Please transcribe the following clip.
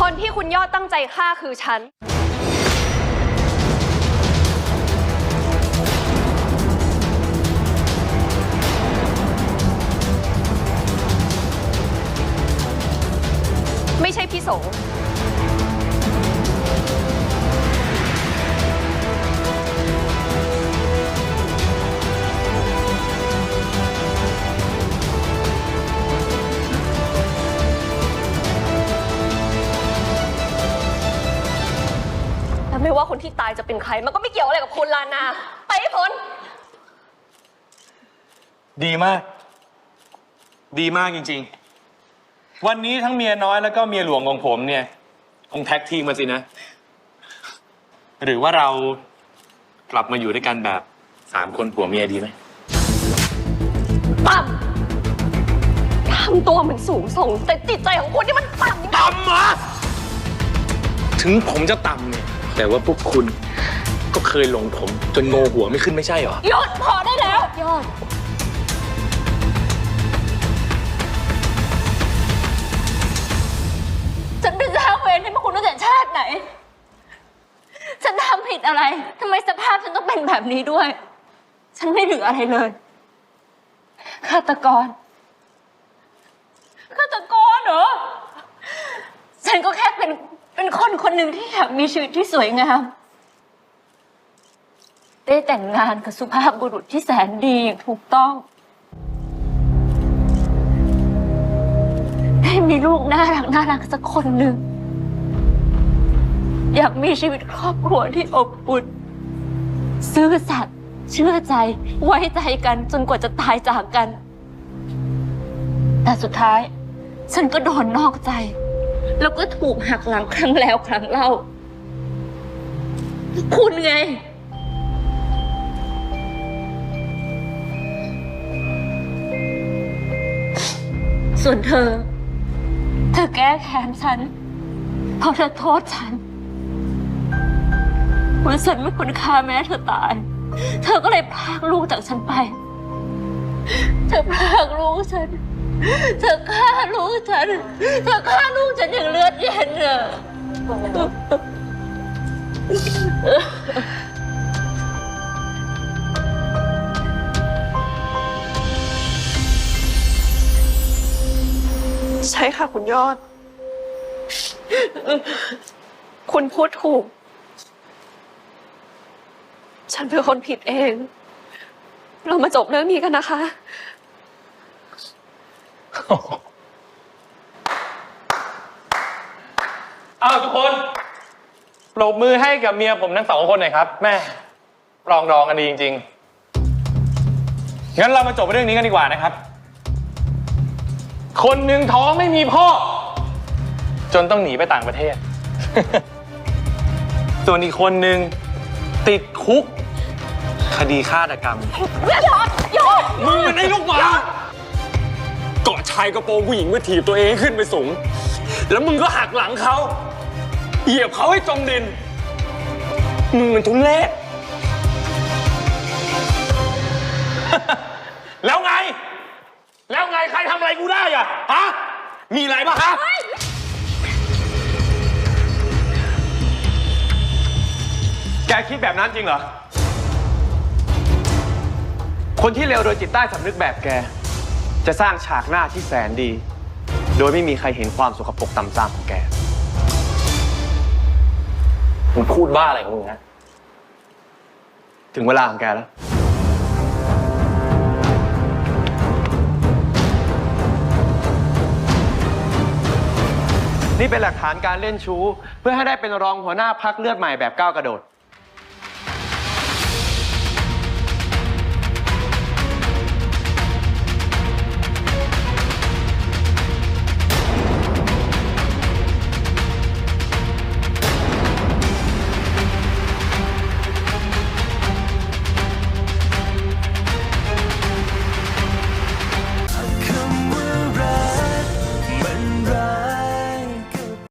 คนที่คุณยอดตั้งใจฆ่าคือฉัน ไม่ใช่พี่โส วไม่ว่าคนที่ตายจะเป็นใคร มันก็ไม่เกี่ยวอะไรกับคุณลานา ไปให้พ้น ดีมาก ดีมากจริง ๆ วันนี้ทั้งเมียน้อยแล้วก็เมียหลวงของผมเนี่ย คงแท็กทีมมาสินะ หรือว่าเรากลับมาอยู่ด้วยกันแบบสามคนผัวเมียดีไหมต่ำทำตัวเหมือนสูงส่ง แต่จิตใจของคุณนี่มันต่ำจริงต่ำเหรอ ถึงผมจะต่ำเนี่ย แต่ว่าพวกคุณก็เคยหลงผมจนโงหัวไม่ขึ้นไม่ใช่เหรอๆยอดพอได้แล้ว ยอด ฉันเป็นสร้าเวรให้พวกคุณตั้งแต่ชาติไหน ฉันทำผิดอะไร ทำไมสภาพฉันต้องเป็นแบบนี้ด้วย ฉันไม่เหลืออะไรเลย ฆาตกร ฆาตกรเหรอ ฉันก็แค่เป็น เป็นคนคนหนึ่งที่อยากมีชีวิตที่สวยงาม ได้แต่งงานกับสุภาพบุรุษที่แสนดีอย่างถูกต้อง ได้มีลูกน่ารักน่ารักสักคนหนึ่ง อยากมีชีวิตครอบครัวที่อบอุ่นซื่อสัตย์เชื่อใจไว้ใจกันจนกว่าจะตายจากกัน แต่สุดท้าย ฉันก็โดนนอกใจ แล้วก็ถูกหักหลังครั้งแล้วครั้งเล่า คุณไง ส่วนเธอ เธอแก้แค้นฉัน เพราะเธอโทษฉันว่าฉันไม่ควรฆ่าแม่เธอตาย เธอก็เลยพากลูกจากฉันไป เธอพากลูกฉัน เธอฆ่าลูกฉัน เธอฆ่าลูกฉันอย่างเลือดเย็นอะใช่ค่ะคุณยอด คุณพูดถูก ฉันเป็นคนผิดเอง เรามาจบเรื่องนี้กันนะคะ อ้าวทุกคนปรบมือให้กับเมียผมทั้งสองคนหน่อยครับ แม่ปรองดองกันดีจริง ๆ งั้นเรามาจบเรื่องนี้กันดีกว่านะครับ คนหนึ่งท้องไม่มีพ่อ จนต้องหนีไปต่างประเทศ ส่วนอีกคนหนึ่งติดคุก คดีฆาตกรรมมึงมันไอ้ลูกหมาเกายกระโปรงผู้หญิงมาถีบตัวเองให้ขึ้นไปสูง แล้วมึงก็หักหลังเขา เหยียบเขาให้จมดิน มึงมันทุเล่แล้วไง แล้วไงใครทำอะไรกูได้อะฮะ มีอะไรปะฮะ แกคิดแบบนั้นจริงเหรอ คนที่เลวโดยจิตใต้สำนึกแบบแก จะสร้างฉากหน้าที่แสนดี โดยไม่มีใครเห็นความสกปรกต่ำซามของแกมึงพูดบ้าอะไรของมึงฮะถึงเวลาของแกแล้ว นี่เป็นหลักฐานการเล่นชู้ เพื่อให้ได้เป็นรองหัวหน้าพักเลือดใหม่แบบก้าวกระโดด